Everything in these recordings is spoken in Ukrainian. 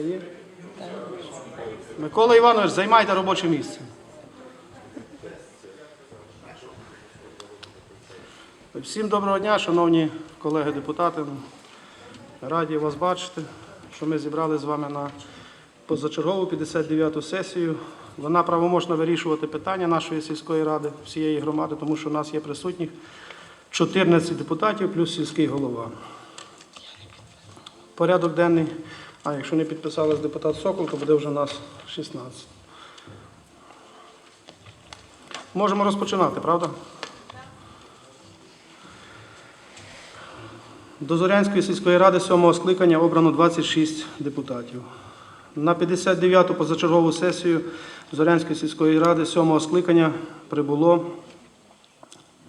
Є. Микола Іванович, займайте робоче місце. Всім доброго дня, шановні колеги депутати. Раді вас бачити, що ми зібрали з вами на позачергову 59-ту сесію. Вона правоможна вирішувати питання нашої сільської ради, всієї громади, тому що у нас є присутніх 14 депутатів плюс сільський голова. Порядок денний. А якщо не підписалась депутат Сокол, то буде вже нас 16. Можемо розпочинати, правда? До Зорянської сільської ради сьомого скликання обрано 26 депутатів. На 59-ту позачергову сесію Зорянської сільської ради сьомого скликання прибуло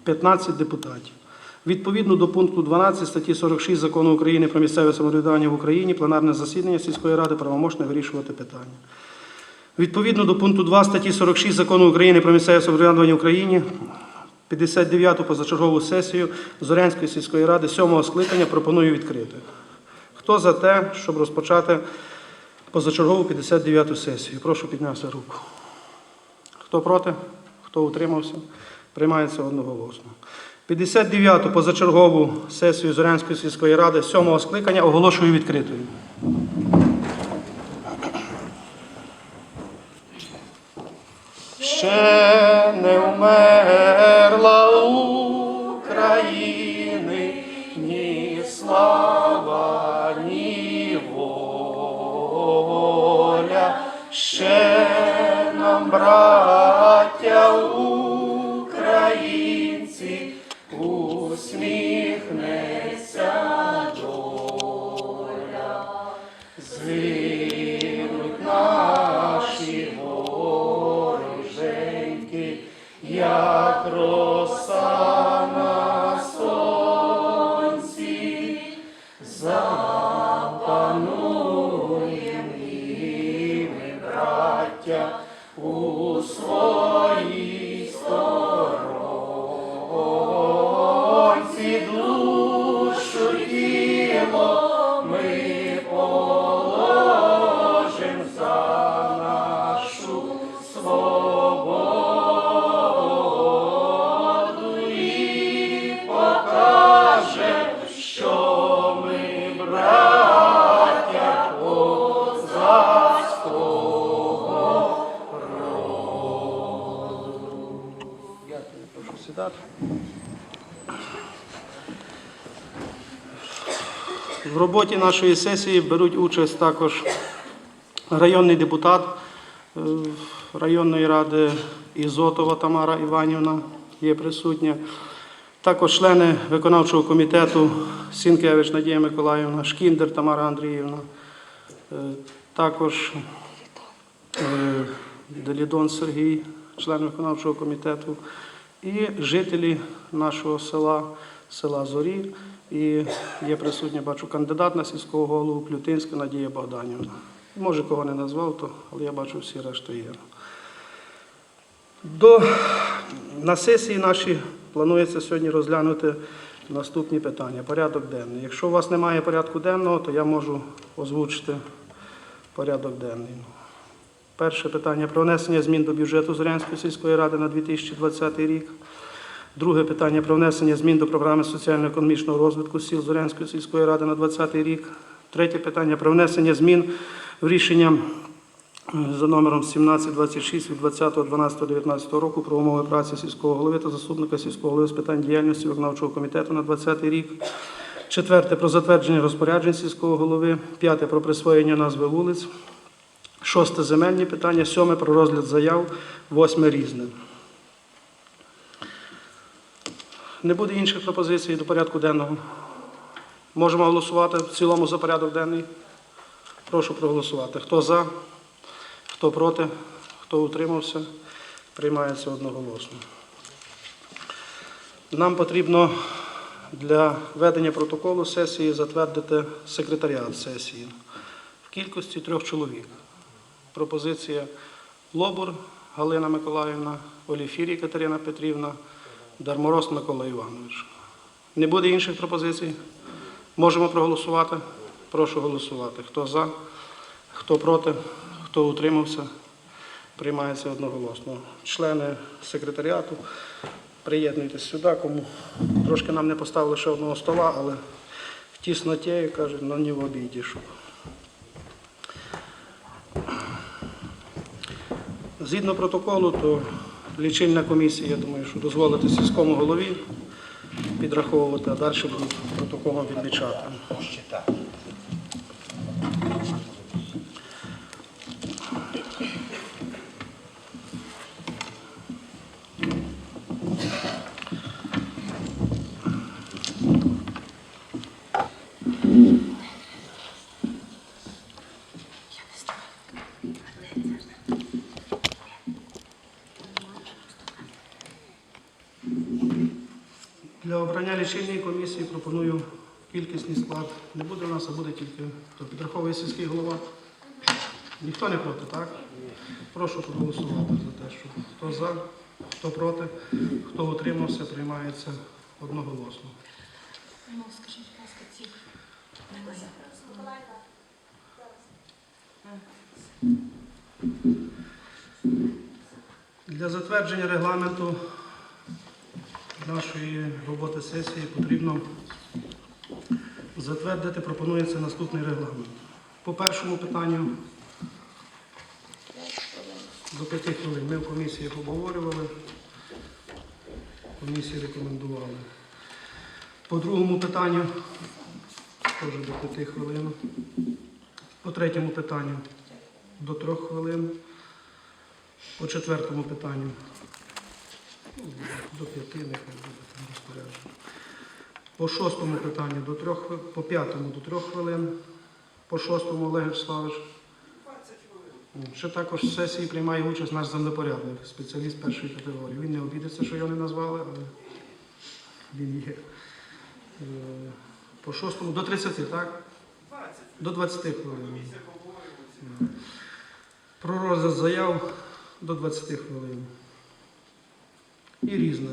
15 депутатів. Відповідно до пункту 12 статті 46 Закону України про місцеве самоврядування в Україні, пленарне засідання сільської ради правомочне вирішувати питання. Відповідно до пункту 2 статті 46 Закону України про місцеве самоврядування в Україні, 59-ту позачергову сесію Зорянської сільської ради 7-го скликання пропоную відкрити. Хто за те, щоб розпочати позачергову 59-ту сесію? Прошу підняти руку. Хто проти? Хто утримався? Приймається одноголосно. 59-ту позачергову сесію Зорянської сільської ради 7-го скликання оголошую відкритою. Ще не вмерла вороженьки, як роса В роботі нашої сесії беруть участь також районний депутат е, районної ради Ізотова Тамара Іванівна є присутня. Також члени виконавчого комітету Сінкевич Надія Миколаївна, Шкіндер Тамара Андріївна, е, також е, Делідон Сергій, член виконавчого комітету, і жителі нашого села, села Зорі. І є присутня, бачу, кандидат на сільського голову Плютинська Надія Богданівна. Може, кого не назвав, то, але я бачу, всі решта є. До, на сесії нашій планується сьогодні розглянути наступні питання. Порядок денний. Якщо у вас немає порядку денного, то я можу озвучити порядок денний. Перше питання про внесення змін до бюджету Зорянської сільської ради на 2020 рік. Друге питання про внесення змін до програми соціально-економічного розвитку сіл Зорянської сільської ради на 2020 рік. Третє питання про внесення змін в рішення е, за номером 1726 від 20.12.19 року про умови праці сільського голови та заступника сільського голови з питань діяльності виконавчого комітету на 2020 рік. Четверте про затвердження розпоряджень сільського голови. П'яте про присвоєння назви вулиць. Шосте земельні питання. Сьоме про розгляд заяв. Восьме різне. Не буде інших пропозицій до порядку денного. Можемо голосувати в цілому за порядок денний. Прошу проголосувати. Хто за, хто проти, хто утримався, приймається одноголосно. Нам потрібно для ведення протоколу сесії затвердити секретаріат сесії в кількості трьох чоловік. Пропозиція Лобур Галина Миколаївна, Оліфірій Катерина Петрівна, Дармороз Микола Іванович. Не буде інших пропозицій? Можемо проголосувати? Прошу голосувати. Хто за, хто проти, хто утримався, приймається одноголосно. Члени секретаріату, приєднуйтесь сюди, кому трошки нам не поставили ще одного стола, але в тісноті, як кажуть, на в обіді. Щоб. Згідно протоколу, то лічильна комісія, я думаю, що дозволити сільському голові підраховувати, а далі будуть протоколом відмічати. Для обрання лічильної комісії пропоную кількісний склад. Не буде у нас, а буде тільки хто підраховує сільський голова. Ніхто не проти, так? Прошу проголосувати за те, що хто за, хто проти, хто утримався, приймається одноголосно. Ну, скажіть, будь ласка, немає. Для затвердження регламенту нашої роботи сесії потрібно затвердити, пропонується наступний регламент. По першому питанню до п'яти хвилин. Ми в комісії обговорювали, комісії рекомендували. По другому питанню теж до п'яти хвилин. По третьому питанню до трьох хвилин. По четвертому питанню до п'яти, нехай буде там. По шостому питанню до трьох по п'ятому до трьох хвилин. По шостому Олег Вячеславович. Ще також в сесії приймає участь наш землепорядник, спеціаліст першої категорії. Він не обідеться, що його не назвали, але він є. Е, По шостому до 30, так? До 20 хвилин. Е, Про розгляд заяв до 20 хвилин. І різне.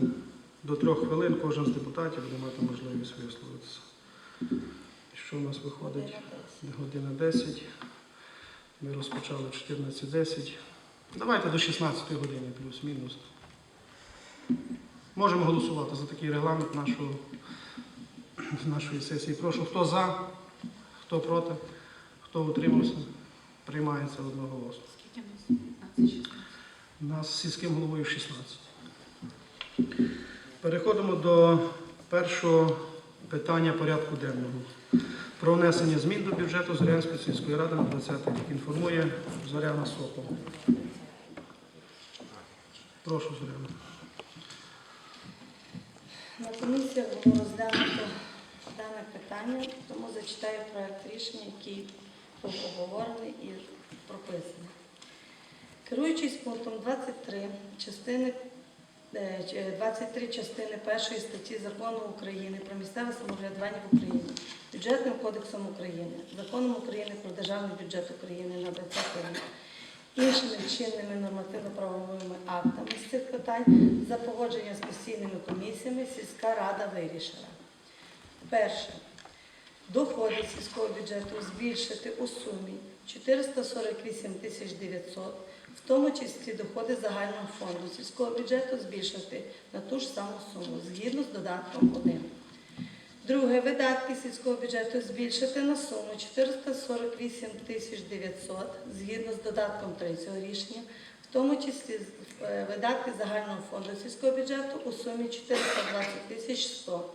До трьох хвилин кожен з депутатів буде мати можливість висловитися. Що у нас виходить? Година 10. Ми розпочали 14.10. Давайте до 16 години, плюс-мінус. Можемо голосувати за такий регламент нашого, нашої сесії. Прошу, хто за, хто проти, хто утримався, приймається одноголосно. Скільки нас? 15, 16. У нас з сільським головою 16. Переходимо до першого питання порядку денного. Про внесення змін до бюджету Зорянської сільської ради на 20 рік. Інформує Зоряна Сокол. Прошу, Зоряна. На комісіях було розглянуто дане питання, тому зачитаю проект рішення, який був обговорений і прописаний. Керуючись пунктом 23 частини 23 частини першої статті Закону України про місцеве самоврядування в Україні, бюджетним кодексом України, законом України про державний бюджет України на 20 рік, іншими чинними нормативно-правовими актами з цих питань за погодження з постійними комісіями сільська рада вирішила. Перше. Доходи сільського бюджету збільшити у сумі 448 тисяч 900, в тому числі доходи загального фонду сільського бюджету збільшити на ту ж саму суму, згідно з додатком 1. Друге, видатки сільського бюджету збільшити на суму 448 тисяч 900 згідно з додатком 3 цього рішення, в тому числі е, видатки загального фонду сільського бюджету у сумі 420 тисяч 100,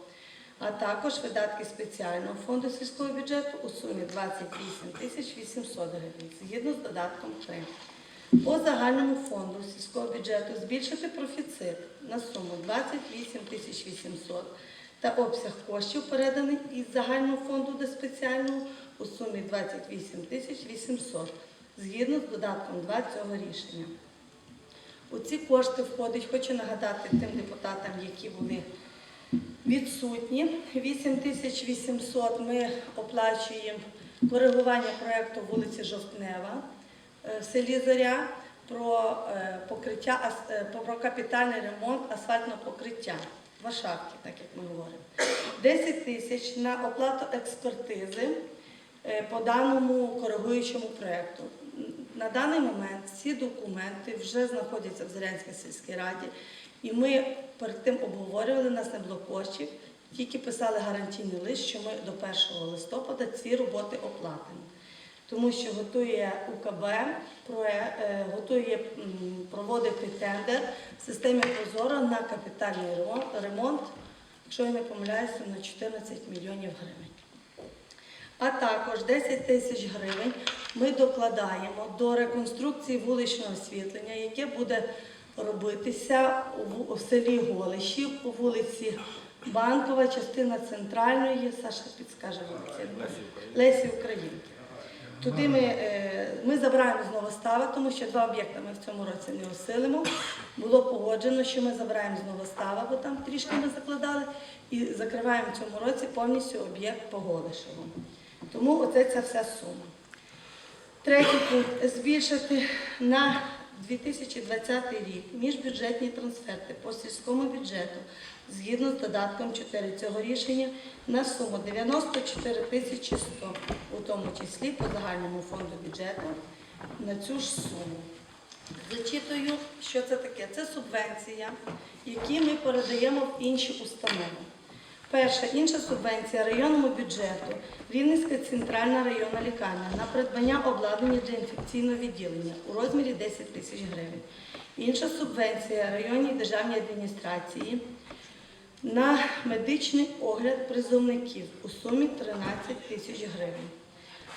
а також видатки спеціального фонду сільського бюджету у сумі 28 тисяч 800 гривень згідно з додатком 3. По загальному фонду сільського бюджету збільшити профіцит на суму 28 тисяч 800 та обсяг коштів, переданий із загального фонду до спеціального у сумі 28 тисяч 800 згідно з додатком 2 цього рішення. У ці кошти входить, хочу нагадати тим депутатам, які були відсутні. 8800 ми оплачуємо коригування проєкту вулиці Жовтнева в селі Зоря про е, покриття е, про капітальний ремонт асфальтного покриття. Варшавки, так як ми говоримо. 10 тисяч на оплату експертизи е, по даному коригуючому проєкту. На даний момент всі документи вже знаходяться в Зорянській сільській раді, і ми перед тим обговорювали, нас не було коштів, тільки писали гарантійний лист, що ми до 1 листопада ці роботи оплатимо. Тому що готує УКБ, е, готує проводити тендер в системі Прозоро на капітальний ремонт, якщо я не помиляюся, на 14 мільйонів гривень. А також 10 тисяч гривень ми докладаємо до реконструкції вуличного освітлення, яке буде робитися у селі Голишів по вулиці Банкова, частина центральної, Саша підскаже вулиці Лесі Українки. Туди ми, е, ми забираємо з Новостава, тому що два об'єкти ми в цьому році не осилимо. Було погоджено, що ми забираємо з Новостава, бо там трішки ми закладали, і закриваємо в цьому році повністю об'єкт по. Тому оце ця вся сума. Третій пункт збільшити на 2020 рік міжбюджетні трансферти по сільському бюджету згідно з додатком 4 цього рішення на суму 94 тисячі 100, у тому числі по загальному фонду бюджету на цю ж суму. Зачитую, що це таке. Це субвенція, які ми передаємо в інші установи. Перша інша субвенція районному бюджету Рівненська центральна районна лікарня на придбання обладнання для інфекційного відділення у розмірі 10 тисяч гривень. Інша субвенція районній державній адміністрації на медичний огляд призовників у сумі 13 тисяч гривень.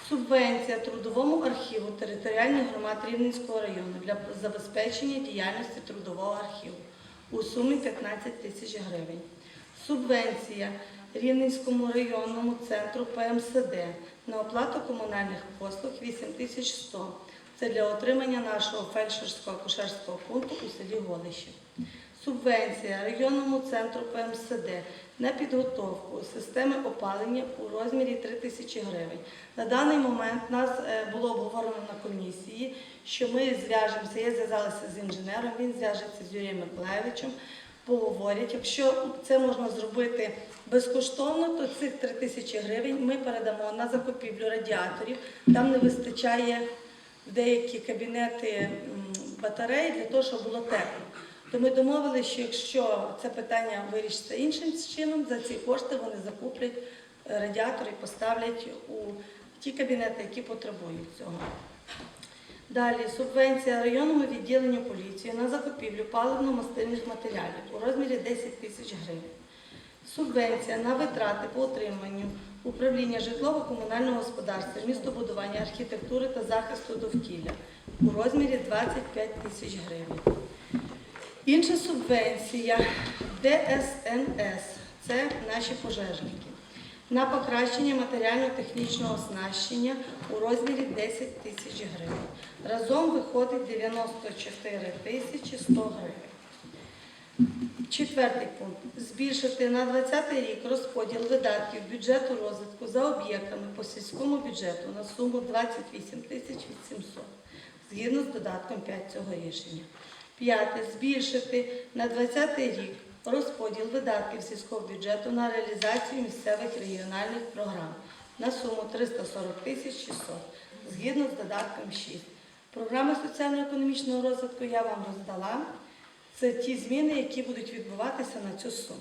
Субвенція трудовому архіву територіальних громад Рівненського району для забезпечення діяльності трудового архіву у сумі 15 тисяч гривень. Субвенція Рівненському районному центру ПМСД на оплату комунальних послуг 8100. Це для отримання нашого фельдшерського акушерського пункту у селі Голище. Субвенція районному центру ПМСД на підготовку системи опалення у розмірі 3 тисячі гривень. На даний момент нас е, було обговорено на комісії, що ми зв'яжемося, я зв'язалася з інженером, він зв'яжеться з Юрієм Миколаєвичем, поговорять. Якщо це можна зробити безкоштовно, то цих 3 тисячі гривень ми передамо на закупівлю радіаторів. Там не вистачає в деякі кабінети батарей для того, щоб було тепло. То ми домовилися, що якщо це питання вирішиться іншим чином, за ці кошти вони закуплять е, радіатори і поставлять у ті кабінети, які потребують цього. Далі субвенція районному відділенню поліції на закупівлю паливно-мастильних матеріалів у розмірі 10 тисяч гривень. Субвенція на витрати по отриманню управління житлово-комунального господарства, містобудування, архітектури та захисту довкілля у розмірі 25 тисяч гривень. Інша субвенція ДСНС це наші пожежники. На покращення матеріально-технічного оснащення у розмірі 10 тисяч гривень. Разом виходить 94 тисячі 100 гривень. Четвертий пункт. Збільшити на 2020 рік розподіл видатків бюджету розвитку за об'єктами по сільському бюджету на суму 28 тисяч 800 згідно з додатком 5 цього рішення. П'яте. Збільшити на 2020 рік розподіл видатків сільського бюджету на реалізацію місцевих регіональних програм на суму 340 тисяч 600 згідно з додатком 6. Програми соціально-економічного розвитку я вам роздала. Це ті зміни, які будуть відбуватися на цю суму.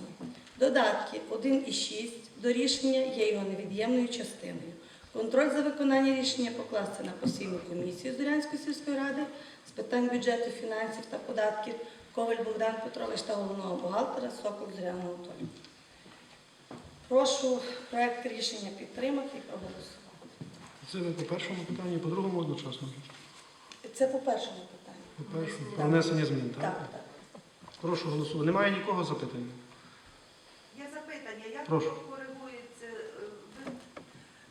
Додатки 1 і 6 до рішення є його невід'ємною частиною. Контроль за виконання рішення покласти на постійну комісію Зорянської сільської ради з питань бюджету, фінансів та податків Коваль Богдан Петрович та головного бухгалтера Сокол Зоряна Анатолій. Прошу проект рішення підтримати і проголосувати. Це ви по першому питанню, по другому одночасно. Це по першому питанню. По першому про внесення змін, так? Так, так. Прошу голосувати. Немає нікого запитань? Є запитання, як Прошу. коригується, е,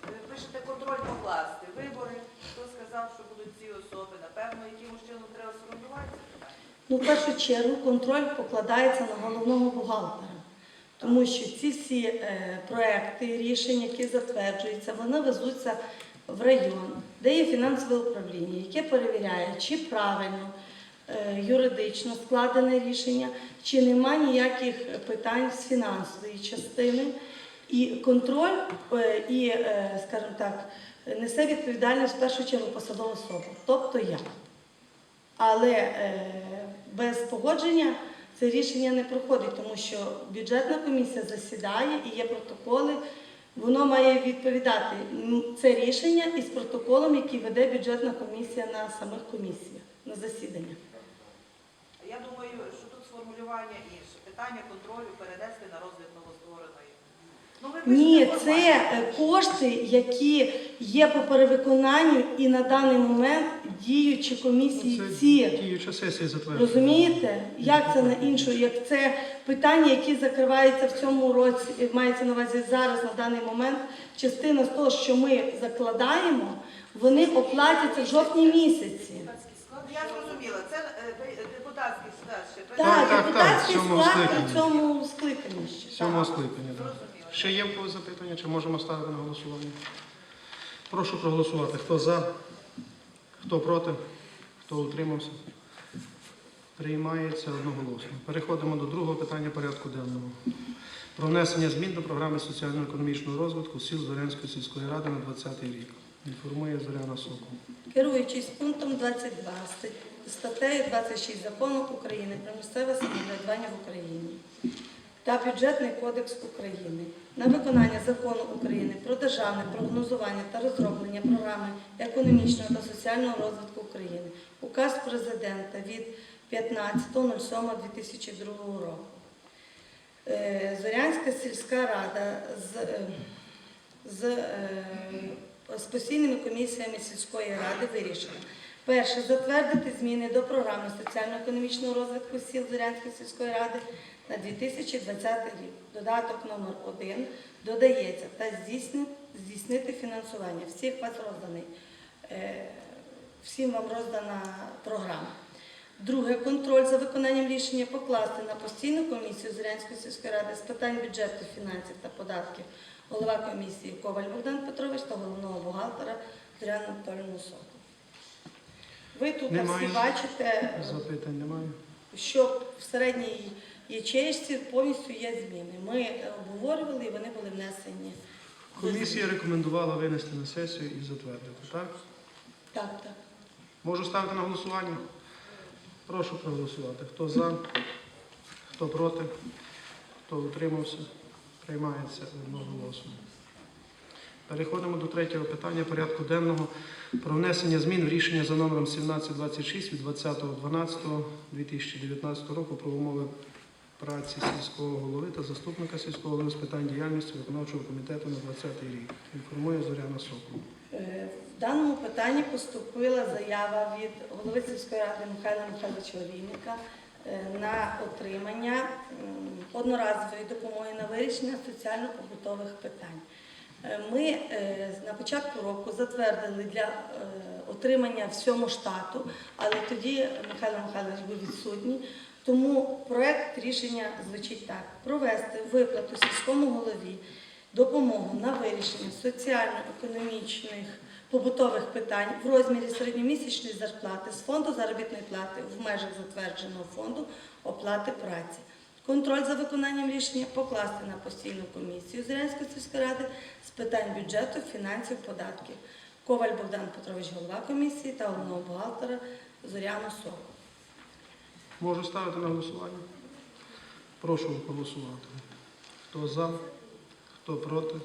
ви е, пишете контроль покласти, вибори, хто сказав, що будуть ці особи, напевно, якимось чином треба сформувати це питання. Ну, в першу чергу контроль покладається на головного бухгалтера, тому що ці всі е, проекти, рішення, які затверджуються, вони везуться в район, де є фінансове управління, яке перевіряє, чи правильно е, юридично складене рішення, чи нема ніяких питань з фінансової частини. І контроль, е, і, е, скажімо так, несе відповідальність в першу чергу посадова особа, тобто я. Але е, без погодження це рішення не проходить, тому що бюджетна комісія засідає і є протоколи. Воно має відповідати це рішення із протоколом, який веде бюджетна комісія на самих комісіях на засідання. Я думаю, що тут сформулювання інше. Питання контролю перенести на розгляд новоствореної. Ну, ви пишете Ні, це е, кошти, які є по перевиконанню, і на даний момент діючі комісії Це ці. діюча сесія затверджена. Розумієте, як це на іншу, як це питання, які закриваються в цьому році, мається на увазі зараз на даний момент. Частина з того, що ми закладаємо, вони оплатяться в жовтні місяці. Я зрозуміла, це е, ви- депутатський склад ще. Так, Так, так, депутатський в цьому склад скликанні. цьому скликанні ще. Сьомого так. скликання. Да. Зрозуміло. Ще є в когось запитання, чи можемо ставити на голосування? Прошу проголосувати. Хто за, хто проти, хто утримався? Приймається одноголосно. Переходимо до другого питання порядку денного. Про внесення змін до програми соціально-економічного розвитку сіл Зорянської сільської ради на 2020 рік. Інформує Зоряна Сокол. Керуючись пунктом 22 статтею 26 Закону України про місцеве самоврядування в Україні та Бюджетний кодекс України на виконання закону України про державне прогнозування та розроблення програми економічного та соціального розвитку України, указ президента від 15.07.2002 року. Е, Зорянська сільська рада з, е, з, е, з постійними комісіями сільської ради вирішила. Перше, затвердити зміни до програми соціально-економічного розвитку сіл Зорянської сільської ради на 2020 рік. Додаток номер 1 додається та здійснити, фінансування. Всіх вас розданий. е, Всім вам роздана програма. Друге, контроль за виконанням рішення покласти на постійну комісію Зрянської сільської ради з питань бюджету, фінансів та податків голова комісії Коваль Богдан Петрович та головного бухгалтера Зоряну Анатолійовну Сокол. Ви тут Немає всі бачите, Запитань немає. що в середній ячеїчці повністю є зміни. Ми обговорювали і вони були внесені. Комісія рекомендувала винести на сесію і затвердити, так? Так, так. Можу ставити на голосування? Прошу проголосувати. Хто за, хто проти, хто утримався, приймається одноголосно. Переходимо до третього питання порядку денного про внесення змін в рішення за номером 1726 від 20.12.2019 року про умови праці сільського голови та заступника сільського голови з питань діяльності виконавчого комітету на 2020 рік. Інформує Зоряна Сокол. Е, В даному питанні поступила заява від голови сільської ради Михайла Михайловича Олійника е, на отримання одноразової допомоги на вирішення соціально-побутових питань. Е, Ми е, на початку року затвердили для е, отримання всьому штату, але тоді Михайло Михайлович був відсутній. Тому проект рішення звучить так: провести виплату сільському голові допомогу на вирішення соціально-економічних побутових питань в розмірі середньомісячної зарплати з фонду заробітної плати в межах затвердженого фонду оплати праці. Контроль за виконанням рішення покласти на постійну комісію Зеленської сільської ради питань бюджету, фінансів, податків. Коваль Богдан Петрович, голова комісії та головного бухгалтера Зоряна Сокол. Можу ставити на голосування? Прошу голосувати. Хто за, хто проти,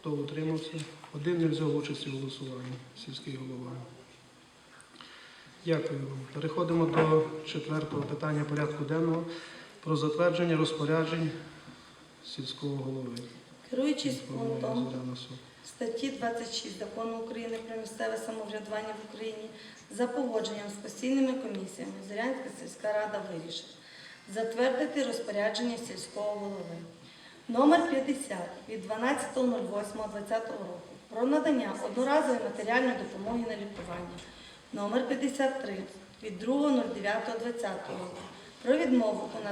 хто утримався. Один не взяв участі в голосуванні, сільський голова. Дякую вам. Переходимо до четвертого питання порядку денного про затвердження розпоряджень сільського голови. Керуючись пунктом статті 26 Закону України про місцеве самоврядування в Україні за погодженням з постійними комісіями Зорянська сільська рада вирішила затвердити розпорядження сільського голови. Номер 50 від 12.08.2020 року про надання одноразової матеріальної допомоги на лікування. Номер 53 від 2.09.2020 року про відмову у